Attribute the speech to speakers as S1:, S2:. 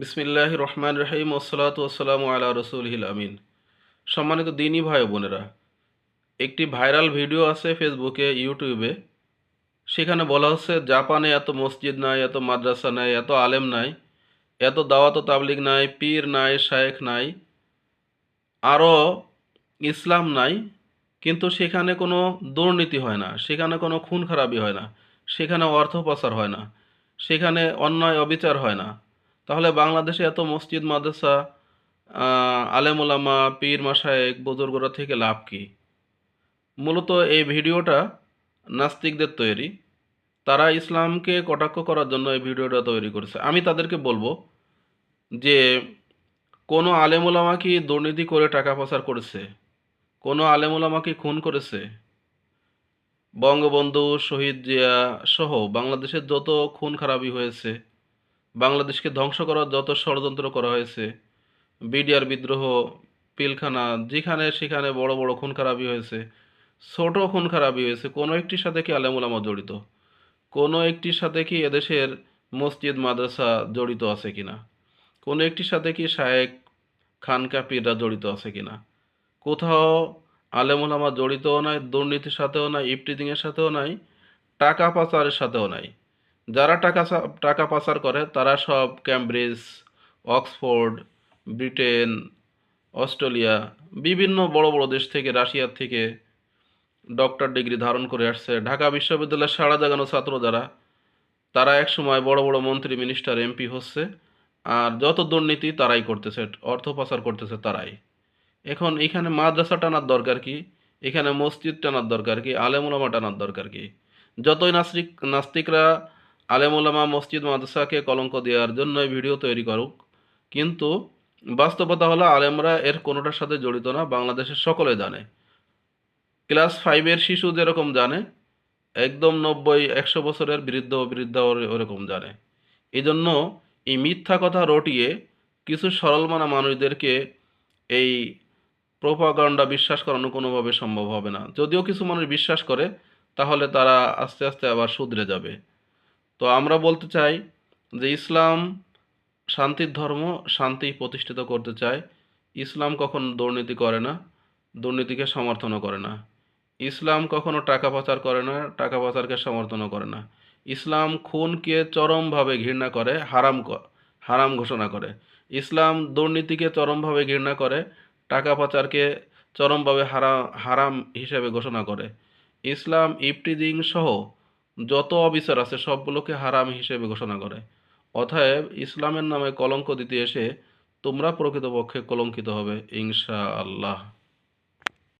S1: বিসমিল্লাহ রহমান রহিম ওসলাত ওসালাম আলা রসুলহিল আমিন। সম্মানিত দিনী ভাই বোনেরা, একটি ভাইরাল ভিডিও আছে ফেসবুকে, ইউটিউবে। সেখানে বলা হচ্ছে, জাপানে এত মসজিদ নাই, এত মাদ্রাসা নাই, এত আলেম নাই, এত দাওয়াত তাবলিগ নাই, পীর নাই, শায়েখ নাই আরও ইসলাম নাই, কিন্তু সেখানে কোনো দুর্নীতি হয় না, সেখানে কোনো খুন খারাপি হয় না, সেখানে অর্থ পাচার হয় না, সেখানে অন্যায় অবিচার হয় না। তাহলে বাংলাদেশে এত মসজিদ, মাদ্রাসা আলেমুলামা পীর মাসায়েক বুজুর্গরা থেকে লাভ কি? মূলত এই ভিডিওটা নাস্তিকদের তৈরি। তারা ইসলামকে কটাক্ষ করার জন্য এই ভিডিওটা তৈরি করেছে। আমি তাদেরকে বলব যে, কোনো আলেমুলামা কি দুর্নীতি করে টাকা পাচার করেছে? কোনো আলেমুলামা কি খুন করেছে? বঙ্গবন্ধু, শহীদ জিয়া সহ বাংলাদেশের যত খুন খারাপি হয়েছে বাংলাদেশকে ধ্বংস করার যত ষড়যন্ত্র করা হয়েছে, বিডিআর বিদ্রোহ, পিলখানা, যেখানে সেখানে বড় বড় খুন খারাপি হয়েছে, ছোট খুন খারাপি হয়েছে, কোনো একটির সাথে কি আলেমুলামা জড়িত? কোনো একটির সাথে কি এদেশের মসজিদ, মাদ্রাসা জড়িত আছে কিনা? কোনো একটির সাথে কি শায়েক খানকা পীররা জড়িত আছে কিনা? কোথাও আলেমুলামা জড়িতও নাই, দুর্নীতির সাথেও নাই ইফটিজিংয়ের সাথেও নাই, টাকা পাচারের সাথেও নাই। যারা টাকা টাকা পাচার করে, তারা সব ক্যামব্রিজ অক্সফোর্ড ব্রিটেন অস্ট্রেলিয়া বিভিন্ন বড় বড় দেশ থেকে রাশিয়ার থেকে ডক্টর ডিগ্রি ধারণ করে আসছে। ঢাকা বিশ্ববিদ্যালয়ের সারা জাগানো ছাত্র যারা, তারা এক সময় বড় বড় মন্ত্রী মিনিস্টার এমপি হচ্ছে। আর যত দুর্নীতি তারাই করতেছে, অর্থ পাচার করতেছে তারাই। এখন এখানে মাদ্রাসা টানার দরকার কি? এখানে মসজিদ টানার দরকার কি? আলেমুলামা টানার দরকার কি? যতই নাস্তিক, নাস্তিকরা আলেমুলামা মসজিদ মাদ্রাসাকে কলঙ্ক দেওয়ার জন্য ভিডিও তৈরি করুক। কিন্তু বাস্তবতা হলো আলেমরা এর কোনোটার সাথে জড়িত না, বাংলাদেশের সকলে জানে। ক্লাস ফাইভের শিশু যেরকম জানে, একদম নব্বই, একশো বছরের বৃদ্ধ বৃদ্ধা ওর- ওরকম জানে। এই জন্য এই মিথ্যা কথা রটিয়ে কিছু সরলমানা মানুষদেরকে এই প্রোপাগান্ডা বিশ্বাস করানো কোনোভাবে সম্ভব হবে না। যদিও কিছু মানুষ বিশ্বাস করে, তাহলে তারা আস্তে আস্তে আবার শুধরে যাবে। তো আমরা বলতে চাই যে ইসলাম শান্তির ধর্ম শান্তি প্রতিষ্ঠিত করতে চায়। ইসলাম কখনো দুর্নীতি করে না, দুর্নীতিকে সমর্থনও করে না। ইসলাম কখনো টাকা পাচার করে না, টাকা পাচারকে সমর্থনও করে না। ইসলাম খুনকে চরমভাবে ঘৃণা করে, হারাম হারাম ঘোষণা করে। ইসলাম দুর্নীতিকে চরমভাবে ঘৃণা করে, টাকা পাচারকে চরমভাবে হারা, হারাম হিসেবে ঘোষণা করে। ইসলাম ইফটিজিং সহ যত অবিচার আছে সবগুলোকে হারাম হিসেবে ঘোষণা করে। অতএব ইসলামের নামে কলঙ্ক দিতে এসে তোমরা প্রকৃতপক্ষে কলঙ্কিত হবে ইনশা আল্লাহ